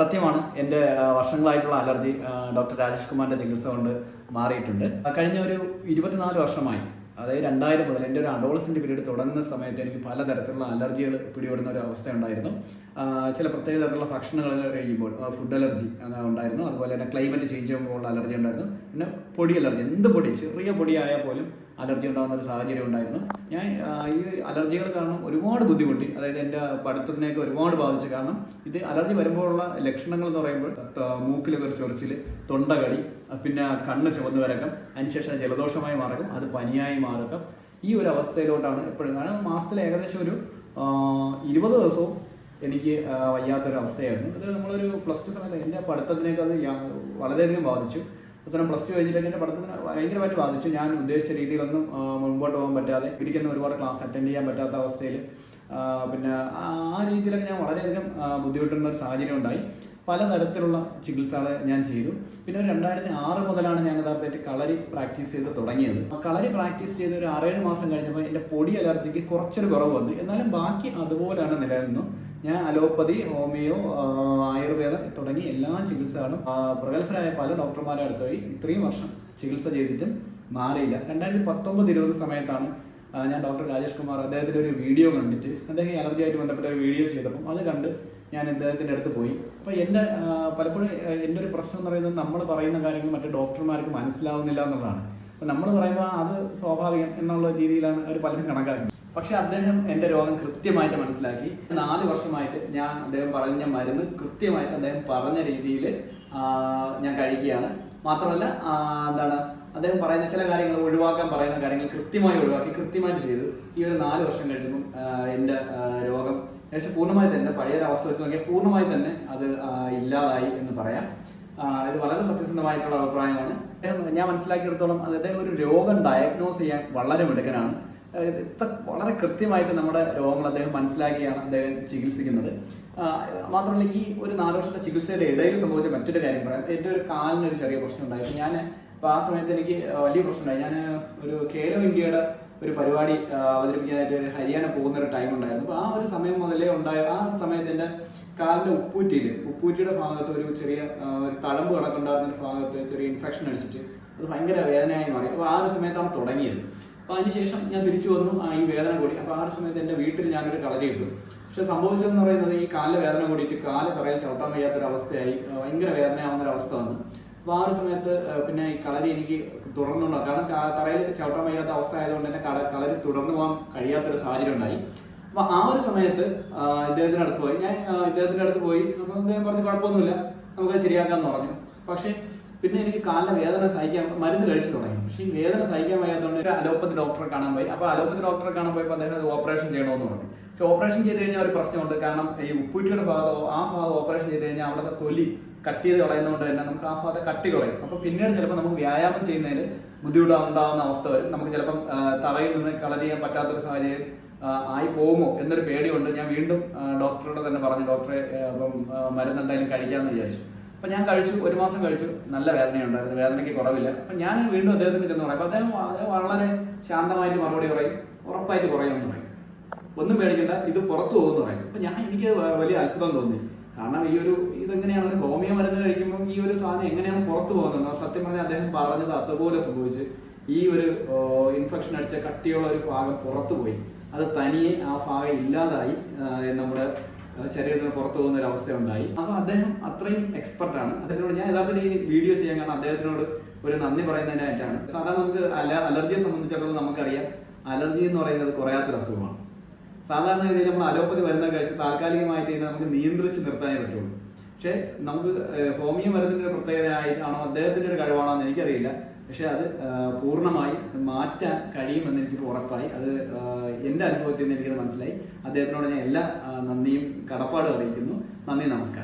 സത്യമാണ് എന്റെ വർഷങ്ങളായിട്ടുള്ള allergy doctor Rajesh കുമാറിന്റെ ചികിത്സ കൊണ്ട് മാറിയിട്ടുണ്ട്. കഴിഞ്ഞ ഒരു ഇരുപത്തിനാല് വർഷമായി അതായത് രണ്ടായിരം മുതൽ എന്റെ ഒരു അഡോളസിന്റെ പീരീഡ് തുടങ്ങുന്ന സമയത്ത് എനിക്ക് പലതരത്തിലുള്ള അലർജികൾ പിടിപെടുന്ന ഒരു അവസ്ഥ ഉണ്ടായിരുന്നു. ചില പ്രത്യേക തരത്തിലുള്ള ഭക്ഷണങ്ങൾ കഴിയുമ്പോൾ ഫുഡ് അലർജി ഉണ്ടായിരുന്നു. അതുപോലെ തന്നെ ക്ലൈമറ്റ് ചേഞ്ച് ചെയ്യുമ്പോൾ അലർജി ഉണ്ടായിരുന്നു. പിന്നെ പൊടി അലർജി എന്ത് പൊടി ചെറിയ പൊടിയായാൽ പോലും അലർജി ഉണ്ടാകുന്ന ഒരു സാഹചര്യം ഉണ്ടായിരുന്നു. ഞാൻ ഈ അലർജികൾ കാരണം ഒരുപാട് ബുദ്ധിമുട്ടി. അതായത് എന്റെ പഠിത്തത്തിനെയൊക്കെ ഒരുപാട് ബാധിച്ചു. കാരണം ഇത് അലർജി വരുമ്പോഴുള്ള ലക്ഷണങ്ങൾ എന്ന് പറയുമ്പോൾ മൂക്കിലെ ഒരു ചൊറിച്ചിൽ തൊണ്ടകടി പിന്നെ കണ്ണ് ചുവന്ന് വരക്കം അതിനുശേഷം ജലദോഷമായി മാറക്കും അത് പനിയായി മാറക്കം ഈ ഒരു അവസ്ഥയിലോട്ടാണ് എപ്പോഴും കാരണം മാസത്തിൽ ഏകദേശം ഒരു ഇരുപത് ദിവസവും എനിക്ക് വയ്യാത്തൊരു അവസ്ഥയായിരുന്നു അത് നമ്മളൊരു പ്ലസ് ടു സമയത്ത് എന്റെ പഠിത്തത്തിനൊക്കെ വളരെയധികം ബാധിച്ചു. അവസാനം പ്ലസ് ടു കഴിഞ്ഞിട്ട് എന്റെ പഠിത്തത്തിന് ഭയങ്കരമായിട്ട് ബാധിച്ചു. ഞാൻ ഉദ്ദേശിച്ച രീതിയിലൊന്നും മുൻപോട്ട് പോകാൻ പറ്റാതെ ഇരിക്കുന്ന ഒരുപാട് ക്ലാസ് അറ്റൻഡ് ചെയ്യാൻ പറ്റാത്ത അവസ്ഥയിൽ പിന്നെ ആ രീതിയിലൊക്കെ ഞാൻ വളരെയധികം ബുദ്ധിമുട്ടുന്ന ഒരു സാഹചര്യം ഉണ്ടായി. പലതരത്തിലുള്ള ചികിത്സകൾ ഞാൻ ചെയ്തു. പിന്നെ ഒരു രണ്ടായിരത്തി ആറ് മുതലാണ് ഞാൻ യഥാർത്ഥമായിട്ട് കളരി പ്രാക്ടീസ് ചെയ്ത് തുടങ്ങിയത്. കളരി പ്രാക്ടീസ് ചെയ്ത് ഒരു ആറേഴ് മാസം കഴിഞ്ഞപ്പോൾ എന്റെ പൊടി അലർജിക്ക് കുറച്ചൊരു കുറവ് വന്നു. എന്നാലും ബാക്കി അതുപോലെയാണ് നിലനിന്നു ഞാൻ അലോപ്പതി ഹോമിയോ ആയുർവേദം തുടങ്ങി എല്ലാ ചികിത്സകളും പ്രഗത്ഭരായ പല ഡോക്ടർമാരെ അടുത്ത് പോയി ഇത്രയും വർഷം ചികിത്സ ചെയ്തിട്ടും മാറിയില്ല. രണ്ടായിരത്തി പത്തൊമ്പത് ഇരുപത് സമയത്താണ് ഞാൻ ഡോക്ടർ രാജേഷ് കുമാർ അദ്ദേഹത്തിന്റെ ഒരു വീഡിയോ കണ്ടിട്ട് അദ്ദേഹം അലർജിയായിട്ട് ബന്ധപ്പെട്ട ഒരു വീഡിയോ ചെയ്തപ്പം അത് കണ്ട് ഞാൻ അദ്ദേഹത്തിന്റെ അടുത്ത് പോയി. അപ്പോൾ എന്റെ പലപ്പോഴും എന്റെ ഒരു പ്രശ്നം എന്ന് പറയുന്നത് നമ്മൾ പറയുന്ന കാര്യങ്ങൾ മറ്റു ഡോക്ടർമാർക്ക് മനസ്സിലാവുന്നില്ല എന്നുള്ളതാണ്. അപ്പോൾ നമ്മൾ പറയുമ്പോൾ അത് സ്വാഭാവികം എന്നുള്ള രീതിയിലാണ് അവർ പലരും കണക്കാക്കുന്നത്. പക്ഷെ അദ്ദേഹം എന്റെ രോഗം കൃത്യമായിട്ട് മനസ്സിലാക്കി. നാല് വർഷമായിട്ട് ഞാൻ അദ്ദേഹം പറഞ്ഞ മരുന്ന് കൃത്യമായിട്ട് അദ്ദേഹം പറഞ്ഞ രീതിയിൽ ഞാൻ കഴിക്കുകയാണ്. മാത്രമല്ല എന്താണ് അദ്ദേഹം പറയുന്ന ചില കാര്യങ്ങൾ ഒഴിവാക്കാൻ പറയുന്ന കാര്യങ്ങൾ കൃത്യമായി ഒഴിവാക്കി കൃത്യമായിട്ട് ചെയ്തു. ഈ ഒരു നാല് വർഷം കഴിയുമ്പം എന്റെ രോഗം ഏകദേശം പൂർണമായി തന്നെ പഴയ അവസ്ഥ വെച്ച് നോക്കിയാൽ പൂർണമായി തന്നെ അത് ഇല്ലാതായി എന്ന് പറയാം. ഇത് വളരെ സത്യസന്ധമായിട്ടുള്ള അഭിപ്രായമാണ്. ഞാൻ മനസ്സിലാക്കിയെടുത്തോളം അദ്ദേഹം ഒരു രോഗം ഡയഗ്നോസ് ചെയ്യാൻ വളരെ മിടുക്കനാണ്. വളരെ കൃത്യമായിട്ട് നമ്മുടെ രോഗങ്ങൾ അദ്ദേഹം മനസ്സിലാക്കിയാണ് അദ്ദേഹം ചികിത്സിക്കുന്നത്. മാത്രമല്ല ഈ ഒരു നാല് വർഷത്തെ ചികിത്സയുടെ ഇടയിൽ സംഭവിച്ച മറ്റൊരു കാര്യം പറയാം. എന്റെ ഒരു കാലിന് ഒരു ചെറിയ പ്രശ്നം ഉണ്ടായിരുന്നു. ഞാൻ അപ്പോൾ ആ സമയത്ത് എനിക്ക് വലിയ പ്രശ്നമുണ്ടായി ഞാൻ ഒരു കേരോ ഇന്ത്യയുടെ ഒരു പരിപാടി അവതരിപ്പിക്കാനായിട്ട് ഹരിയാന പോകുന്ന ഒരു ടൈം ഉണ്ടായിരുന്നു. അപ്പോൾ ആ ഒരു സമയം മുതലേ ഉണ്ടായ ആ സമയത്ത് എന്റെ കാലിന്റെ ഉപ്പൂറ്റിയിൽ ഉപ്പൂറ്റിയുടെ ഭാഗത്ത് ഒരു ചെറിയ ഒരു തഴമ്പ് കിടക്കുണ്ടായിരുന്ന ഭാഗത്ത് ചെറിയ ഇൻഫെക്ഷൻ അടിച്ചിട്ട് അത് ഭയങ്കര വേദനയായി മാറി. അപ്പോൾ ആ ഒരു സമയത്താണ് തുടങ്ങിയത്. അപ്പോൾ അതിനുശേഷം ഞാൻ തിരിച്ചു വന്നു ആ ഈ വേദന കൂടി. അപ്പോൾ ആ ഒരു സമയത്ത് എന്റെ വീട്ടിൽ ഞാനൊരു കളരി ഇട്ടു. പക്ഷെ സംഭവിച്ചതെന്ന് പറയുന്നത് ഈ കാലിലെ വേദന കൂടിയിട്ട് കാൽ തറയിൽ ചവിട്ടാൻ വയ്യാത്തൊരു അവസ്ഥയായി ഭയങ്കര വേദനയാവുന്ന ഒരു അവസ്ഥ വന്നു. അപ്പോൾ ആ ഒരു സമയത്ത് പിന്നെ ഈ കളരി എനിക്ക് തുടർന്നുണ്ടോ കാരണം തറയിൽ ചവിട്ടാൻ വയ്യാത്ത അവസ്ഥ ആയതുകൊണ്ട് തന്നെ കള കളരി തുടർന്നു പോകാൻ കഴിയാത്തൊരു സാഹചര്യം ഉണ്ടായി. അപ്പൊ ആ ഒരു സമയത്ത് ഇദ്ദേഹത്തിന്റെ അടുത്ത് പോയി. ഞാൻ ഇദ്ദേഹത്തിന്റെ അടുത്ത് പോയി. അപ്പൊ ഇദ്ദേഹം പറഞ്ഞു കുഴപ്പമൊന്നുമില്ല. നമുക്ക് ശരിയാക്കാന്ന് പറഞ്ഞു. പക്ഷെ പിന്നെ എനിക്ക് കാലിലെ വേദന സഹിക്കാൻ മരുന്ന് കഴിച്ചു തുടങ്ങി. പക്ഷേ ഈ വേദന സഹിക്കാൻ വയ്യാത്തതുകൊണ്ട് അലോപ്പത്തി അലോപ്പതി ഡോക്ടറെ കാണാൻ പോയി. അപ്പോൾ അലോപ്പത്തി ഡോക്ടറെ കാണാൻ പോയപ്പോൾ അദ്ദേഹം അത് ഓപ്പറേഷൻ ചെയ്യണമെന്ന് പറഞ്ഞു. പക്ഷെ ഓപ്പറേഷൻ ചെയ്ത് കഴിഞ്ഞാൽ ഒരു പ്രശ്നമുണ്ട്. കാരണം ഈ ഉപ്പൂറ്റിയുടെ ഭാഗത്തോ ആ ഭാഗം ഓപ്പറേഷൻ ചെയ്ത് കഴിഞ്ഞാൽ അവിടുത്തെ തൊലി കട്ട് ചെയ്ത് കളയുന്നതുകൊണ്ട് തന്നെ നമുക്ക് ആ ഭാഗത്തെ കട്ടി കുറയും. അപ്പോൾ പിന്നീട് ചിലപ്പോൾ നമുക്ക് വ്യായാമം ചെയ്യുന്നതിൽ ബുദ്ധിമുട്ട് ഉണ്ടാകുന്ന അവസ്ഥ വരും. നമുക്ക് ചിലപ്പം തറയിൽ നിന്ന് കളർ ചെയ്യാൻ പറ്റാത്തൊരു സാഹചര്യം ആയി പോകുമോ എന്നൊരു പേടിയുണ്ട്. ഞാൻ വീണ്ടും ഡോക്ടറോട് തന്നെ പറഞ്ഞു. ഡോക്ടറെ അപ്പം മരുന്ന് എന്തായാലും കഴിക്കാമെന്ന് വിചാരിച്ചു. അപ്പൊ ഞാൻ കഴിച്ചു ഒരു മാസം കഴിച്ചു. നല്ല വേദനയുണ്ടായിരുന്നു വേദനയ്ക്ക് കുറവില്ല. അപ്പൊ ഞാൻ വീണ്ടും അദ്ദേഹത്തിന് ചെന്ന് പറയും. അപ്പൊ അദ്ദേഹം അദ്ദേഹം വളരെ ശാന്തമായിട്ട് മറുപടി പറയും. ഉറപ്പായിട്ട് കുറയുമെന്ന് പറയും. ഒന്നും പേടിക്കണ്ട ഇത് പുറത്തു പോകുമെന്ന് പറയും. അപ്പൊ ഞാൻ എനിക്ക് വലിയ അത്ഭുതം തോന്നി. കാരണം ഈ ഒരു ഇതെങ്ങനെയാണ്? ഒരു ഹോമിയോ മരുന്ന് കഴിക്കുമ്പോൾ ഈ ഒരു സാധനം എങ്ങനെയാണ് പുറത്തു പോകുന്നത്? സത്യം പറഞ്ഞാൽ അദ്ദേഹം പറഞ്ഞത് അതുപോലെ സംഭവിച്ച്. ഈ ഒരു ഇൻഫെക്ഷൻ അടിച്ച കട്ടിയുള്ള ഒരു ഭാഗം പുറത്തു പോയി. അത് തനിയെ ആ ഭാഗം ഇല്ലാതായി നമ്മുടെ ശരീരത്തിന് പുറത്തു പോകുന്ന ഒരു അവസ്ഥ ഉണ്ടായി അപ്പൊ അദ്ദേഹം അത്രയും എക്സ്പെർട്ട് ആണ്. അദ്ദേഹത്തിനോട് ഞാൻ യഥാർത്ഥത്തിൽ ഈ വീഡിയോ ചെയ്യാൻ കാരണം അദ്ദേഹത്തിനോട് ഒരു നന്ദി പറയുന്നതിനായിട്ടാണ്. സാധാരണ നമുക്ക് അല അലർജിയെ സംബന്ധിച്ചിടത്തോളം നമുക്കറിയാം. അലർജി എന്ന് പറയുന്നത് കുറയാത്തൊരു അസുഖമാണ്. സാധാരണ രീതിയിൽ നമ്മൾ അലോപ്പതി വരുന്ന കഴിച്ച് താൽക്കാലികമായിട്ട് നമുക്ക് നിയന്ത്രിച്ച് നിർത്താനേ പറ്റുള്ളൂ. പക്ഷേ നമുക്ക് ഹോമിയോ മരുന്നിന്റെ ഒരു പ്രത്യേകതയായിട്ടാണോ അദ്ദേഹത്തിന്റെ ഒരു കഴിവാണോ എന്ന് എനിക്കറിയില്ല. പക്ഷെ അത് പൂർണമായി മാറ്റാൻ കഴിയുമെന്ന് എനിക്ക് ഉറപ്പായി. അത് എന്റെ അനുഭവത്തിൽ നിന്ന് എനിക്കത് മനസ്സിലായി. അദ്ദേഹത്തിനോട് ഞാൻ എല്ലാ നന്ദിയും കടപ്പാടും അറിയിക്കുന്നു. നന്ദി നമസ്കാരം.